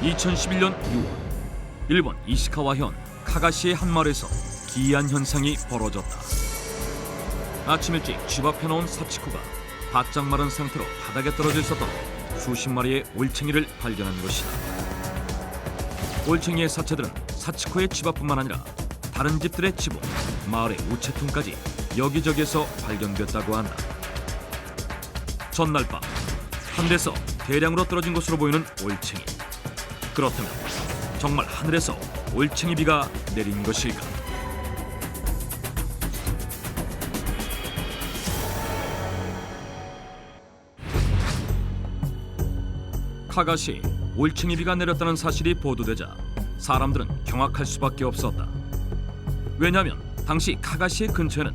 2011년 6월 일본 이시카와현 카가시의 한 마을에서 기이한 현상이 벌어졌다. 아침 일찍 집 앞에 놓은 사치코가 바짝 마른 상태로 바닥에 떨어져 있었던 수십 마리의 올챙이를 발견한 것이다. 올챙이의 사체들은 사치코의 집 앞뿐만 아니라 다른 집들의 지붕, 마을의 우체통까지 여기저기에서 발견됐다고 한다. 전날 밤 한 데서 대량으로 떨어진 것으로 보이는 올챙이. 그렇다면 정말 하늘에서 올챙이 비가 내린 것일까? 카가시 올챙이 비가 내렸다는 사실이 보도되자 사람들은 경악할 수밖에 없었다. 왜냐하면 당시 카가시의 근처에는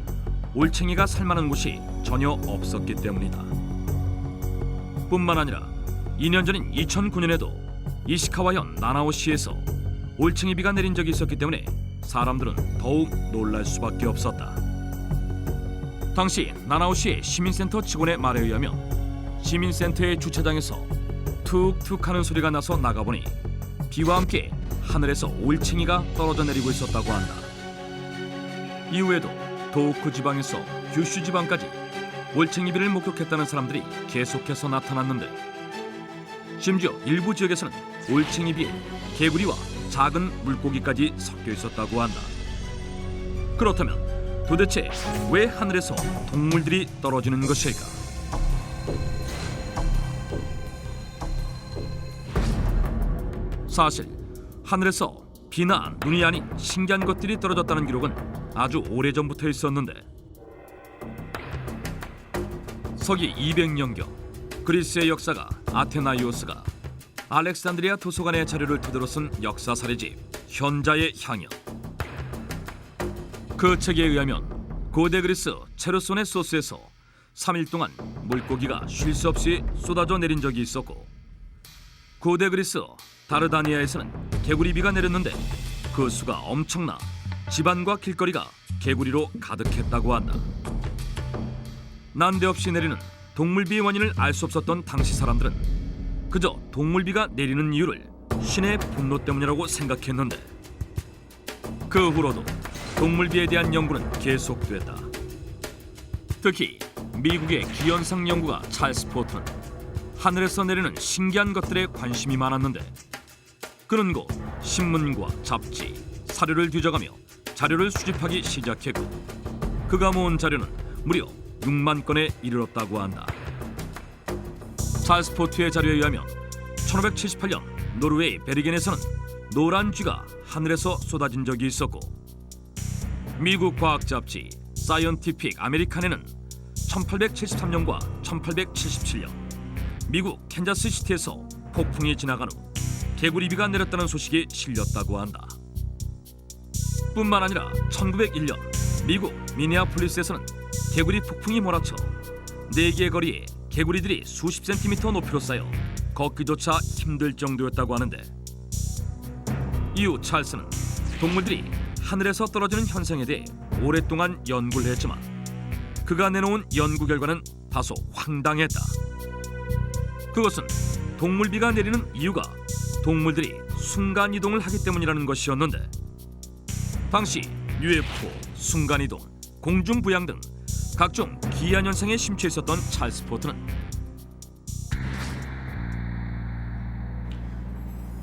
올챙이가 살만한 곳이 전혀 없었기 때문이다. 뿐만 아니라 2년 전인 2009년에도 이시카와현 나나오시에서 올챙이 비가 내린 적이 있었기 때문에 사람들은 더욱 놀랄 수밖에 없었다. 당시 나나오시의 시민센터 직원의 말에 의하면 시민센터의 주차장에서 툭툭 하는 소리가 나서 나가보니 비와 함께 하늘에서 올챙이가 떨어져 내리고 있었다고 한다. 이후에도 도호쿠 지방에서 규슈 지방까지 올챙이 비를 목격했다는 사람들이 계속해서 나타났는데 심지어 일부 지역에서는 올챙이 비에 개구리와 작은 물고기까지 섞여 있었다고 한다. 그렇다면 도대체 왜 하늘에서 동물들이 떨어지는 것일까? 사실 하늘에서 비나 눈이 아닌 신기한 것들이 떨어졌다는 기록은 아주 오래전부터 있었는데 서기 200년경 그리스의 역사가 아테나이오스가 알렉산드리아 도서관의 자료를 토대로 쓴 역사 사례집 현자의 향연 그 책에 의하면 고대 그리스 체로손의 소스에서 3일 동안 물고기가 쉴수 없이 쏟아져 내린 적이 있었고 고대 그리스 다르다니아에서는 개구리비가 내렸는데 그 수가 엄청나 집안과 길거리가 개구리로 가득했다고 한다. 난데없이 내리는 동물비의 원인을 알 수 없었던 당시 사람들은 그저 동물비가 내리는 이유를 신의 분노 때문이라고 생각했는데 그 후로도 동물비에 대한 연구는 계속됐다. 특히 미국의 기현상 연구가 찰스 포트는 하늘에서 내리는 신기한 것들에 관심이 많았는데 그는 곧 신문과 잡지, 사료를 뒤져가며 자료를 수집하기 시작했고 그가 모은 자료는 무려 6만 건에 이르렀다고 한다. 찰스 포트의 자료에 의하면 1578년 노르웨이 베르겐에서는 노란 쥐가 하늘에서 쏟아진 적이 있었고 미국 과학 잡지 사이언티픽 아메리칸에는 1873년과 1877년 미국 캔자스 시티에서 폭풍이 지나간 후 개구리 비가 내렸다는 소식이 실렸다고 한다. 뿐만 아니라 1901년 미국 미네아폴리스에서는 개구리 폭풍이 몰아쳐 4개의 거리에 개구리들이 수십 센티미터 높이로 쌓여 걷기조차 힘들 정도였다고 하는데 이후 찰스는 동물들이 하늘에서 떨어지는 현상에 대해 오랫동안 연구를 했지만 그가 내놓은 연구 결과는 다소 황당했다. 그것은 동물비가 내리는 이유가 동물들이 순간 이동을 하기 때문이라는 것이었는데 당시 UFO, 순간 이동, 공중 부양 등 각종 기이한 현상에 심취해 있었던 찰스 포트는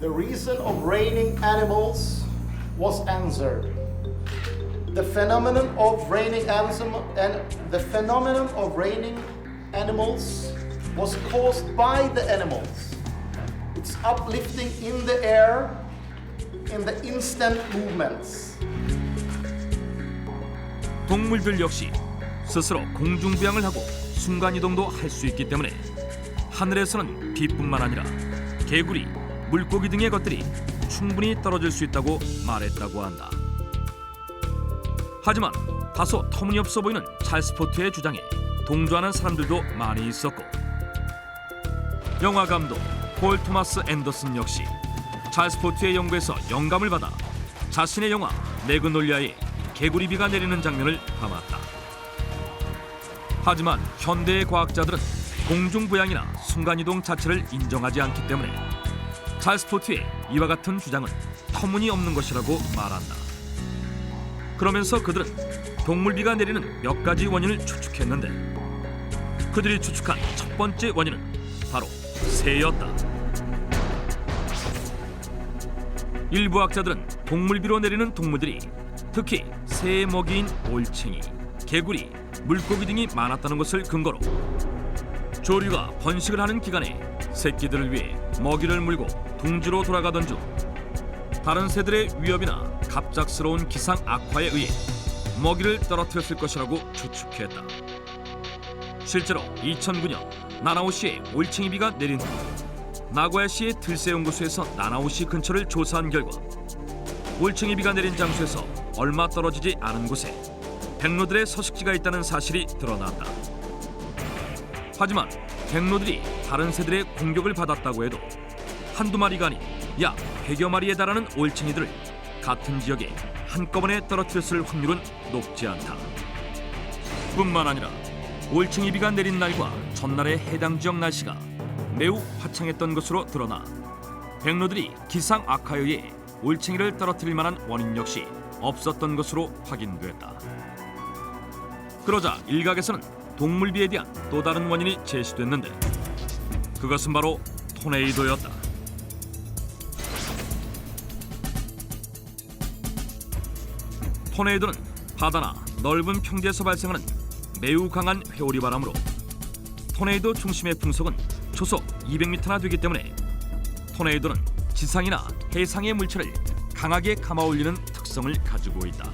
The reason of raining animals was answered. The phenomenon of raining animals and the phenomenon of raining animals was caused by the animals. It's uplifting in the air in the instant movements. 동물들 역시 스스로 공중 부양을 하고 순간 이동도 할 수 있기 때문에 하늘에서는 비뿐만 아니라 개구리, 물고기 등의 것들이 충분히 떨어질 수 있다고 말했다고 한다. 하지만 다소 터무니없어 보이는 찰스 포트의 주장에 동조하는 사람들도 많이 있었고 영화 감독 폴 토마스 앤더슨 역시 찰스 포트의 연구에서 영감을 받아 자신의 영화 매그놀리아에 개구리비가 내리는 장면을 담았다. 하지만 현대의 과학자들은 공중 부양이나 순간 이동 자체를 인정하지 않기 때문에 찰스 포트의 이와 같은 주장은 터무니없는 것이라고 말한다. 그러면서 그들은 동물비가 내리는 몇 가지 원인을 추측했는데 그들이 추측한 첫 번째 원인은 바로 새였다. 일부 학자들은 동물비로 내리는 동물들이 특히 새의 먹이인 올챙이, 개구리, 물고기 등이 많았다는 것을 근거로 조류가 번식을 하는 기간에 새끼들을 위해 먹이를 물고 둥지로 돌아가던 중 다른 새들의 위협이나 갑작스러운 기상 악화에 의해 먹이를 떨어뜨렸을 것이라고 추측했다. 실제로 2009년 나나오시에 올챙이비가 내린 후 나고야시의 들새연구소에서 나나오시 근처를 조사한 결과 올챙이비가 내린 장소에서 얼마 떨어지지 않은 곳에 백로들의 서식지가 있다는 사실이 드러났다. 하지만 백로들이 다른 새들의 공격을 받았다고 해도 한두 마리가 아닌 약 100여 마리에 달하는 올챙이들을 같은 지역에 한꺼번에 떨어뜨렸을 확률은 높지 않다. 뿐만 아니라 올챙이 비가 내린 날과 전날의 해당 지역 날씨가 매우 화창했던 것으로 드러나 백로들이 기상 악화에 의해 올챙이를 떨어뜨릴 만한 원인 역시 없었던 것으로 확인됐다. 그러자 일각에서는 동물비에 대한 또 다른 원인이 제시됐는데 그것은 바로 토네이도였다. 토네이도는 바다나 넓은 평지에서 발생하는 매우 강한 회오리 바람으로 토네이도 중심의 풍속은 초속 200m나 되기 때문에 토네이도는 지상이나 해상의 물체를 강하게 감아올리는 특성을 가지고 있다.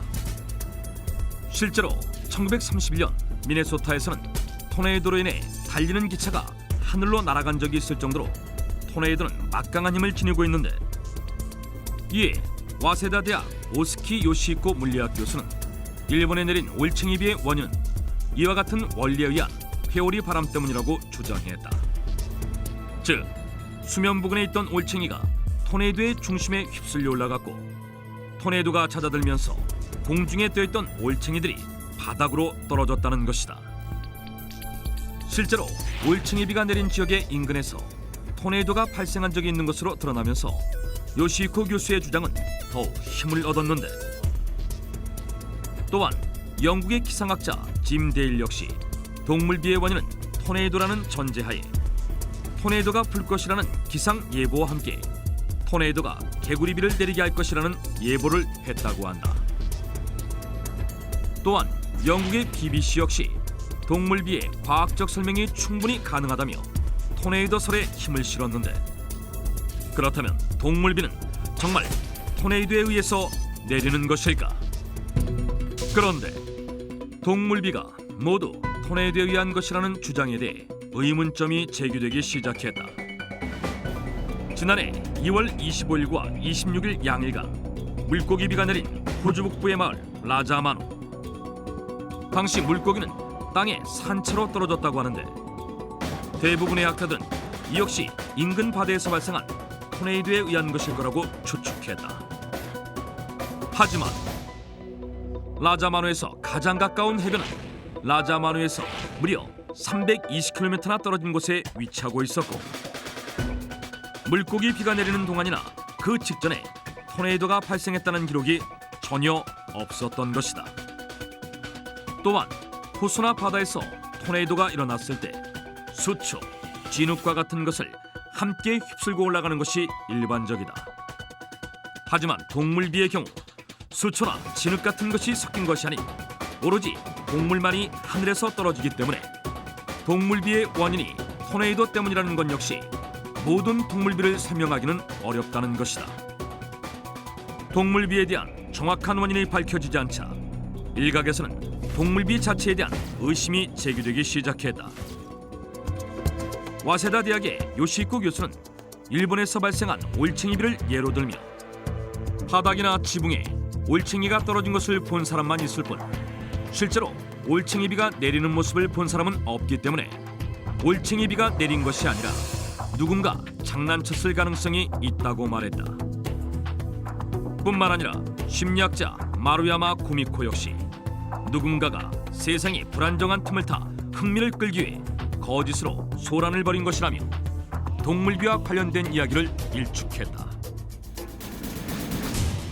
실제로 1931년 미네소타에서는 토네이도로 인해 달리는 기차가 하늘로 날아간 적이 있을 정도로 토네이도는 막강한 힘을 지니고 있는데 이에 와세다 대학 오스키 요시히코 물리학 교수는 일본에 내린 올챙이 비의 원인은 이와 같은 원리에 의한 회오리 바람 때문이라고 주장했다. 즉 수면 부근에 있던 올챙이가 토네이도의 중심에 휩쓸려 올라갔고 토네이도가 잦아들면서 공중에 떠있던 올챙이들이 바닥으로 떨어졌다는 것이다. 실제로 올챙이 비가 내린 지역의 인근에서 토네이도가 발생한 적이 있는 것으로 드러나면서 요시코 교수의 주장은 더욱 힘을 얻었는데 또한 영국의 기상학자 짐 데일 역시 동물비의 원인은 토네이도라는 전제하에 토네이도가 불 것이라는 기상 예보와 함께 토네이도가 개구리비를 내리게 할 것이라는 예보를 했다고 한다. 또한 영국의 BBC 역시 동물비의 과학적 설명이 충분히 가능하다며 토네이도설에 힘을 실었는데 그렇다면 동물비는 정말 토네이도에 의해서 내리는 것일까? 그런데 동물비가 모두 토네이도에 의한 것이라는 주장에 대해 의문점이 제기되기 시작했다. 지난해 2월 25일과 26일 양일간 물고기비가 내린 호주 북부의 마을 라자마누. 당시 물고기는 땅에 산채로 떨어졌다고 하는데 대부분의 학자들은 이 역시 인근 바다에서 발생한 토네이도에 의한 것일 거라고 추측했다. 하지만 라자마누에서 가장 가까운 해변은 라자마누에서 무려 320km나 떨어진 곳에 위치하고 있었고 물고기 비가 내리는 동안이나 그 직전에 토네이도가 발생했다는 기록이 전혀 없었던 것이다. 또한 호수나 바다에서 토네이도가 일어났을 때 수초, 진흙과 같은 것을 함께 휩쓸고 올라가는 것이 일반적이다. 하지만 동물비의 경우 수초나 진흙 같은 것이 섞인 것이 아닌 오로지 동물만이 하늘에서 떨어지기 때문에 동물비의 원인이 토네이도 때문이라는 건 역시 모든 동물비를 설명하기는 어렵다는 것이다. 동물비에 대한 정확한 원인이 밝혀지지 않자 일각에서는 동물비 자체에 대한 의심이 제기되기 시작했다. 와세다 대학의 요시코 교수는 일본에서 발생한 올챙이비를 예로 들며 바닥이나 지붕에 올챙이가 떨어진 것을 본 사람만 있을 뿐 실제로 올챙이비가 내리는 모습을 본 사람은 없기 때문에 올챙이비가 내린 것이 아니라 누군가 장난쳤을 가능성이 있다고 말했다. 뿐만 아니라 심리학자 마루야마 구미코 역시 누군가가 세상이 불안정한 틈을 타 흥미를 끌기 위해 거짓으로 소란을 벌인 것이라며 동물비와 관련된 이야기를 일축했다.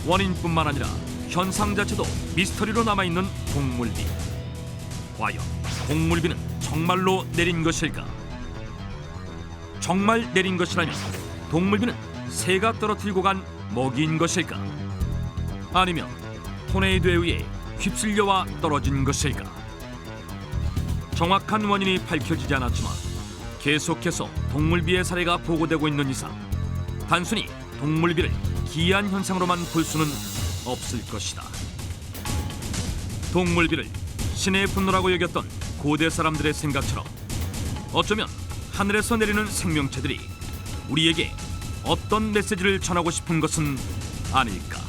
원인뿐만 아니라 현상 자체도 미스터리로 남아있는 동물비. 과연 동물비는 정말로 내린 것일까? 정말 내린 것이라면 동물비는 새가 떨어뜨리고 간 먹이인 것일까? 아니면 토네이도에 의해 휩쓸려와 떨어진 것일까? 정확한 원인이 밝혀지지 않았지만 계속해서 동물비의 사례가 보고되고 있는 이상 단순히 동물비를 기이한 현상으로만 볼 수는 없을 것이다. 동물비를 신의 분노라고 여겼던 고대 사람들의 생각처럼 어쩌면 하늘에서 내리는 생명체들이 우리에게 어떤 메시지를 전하고 싶은 것은 아닐까.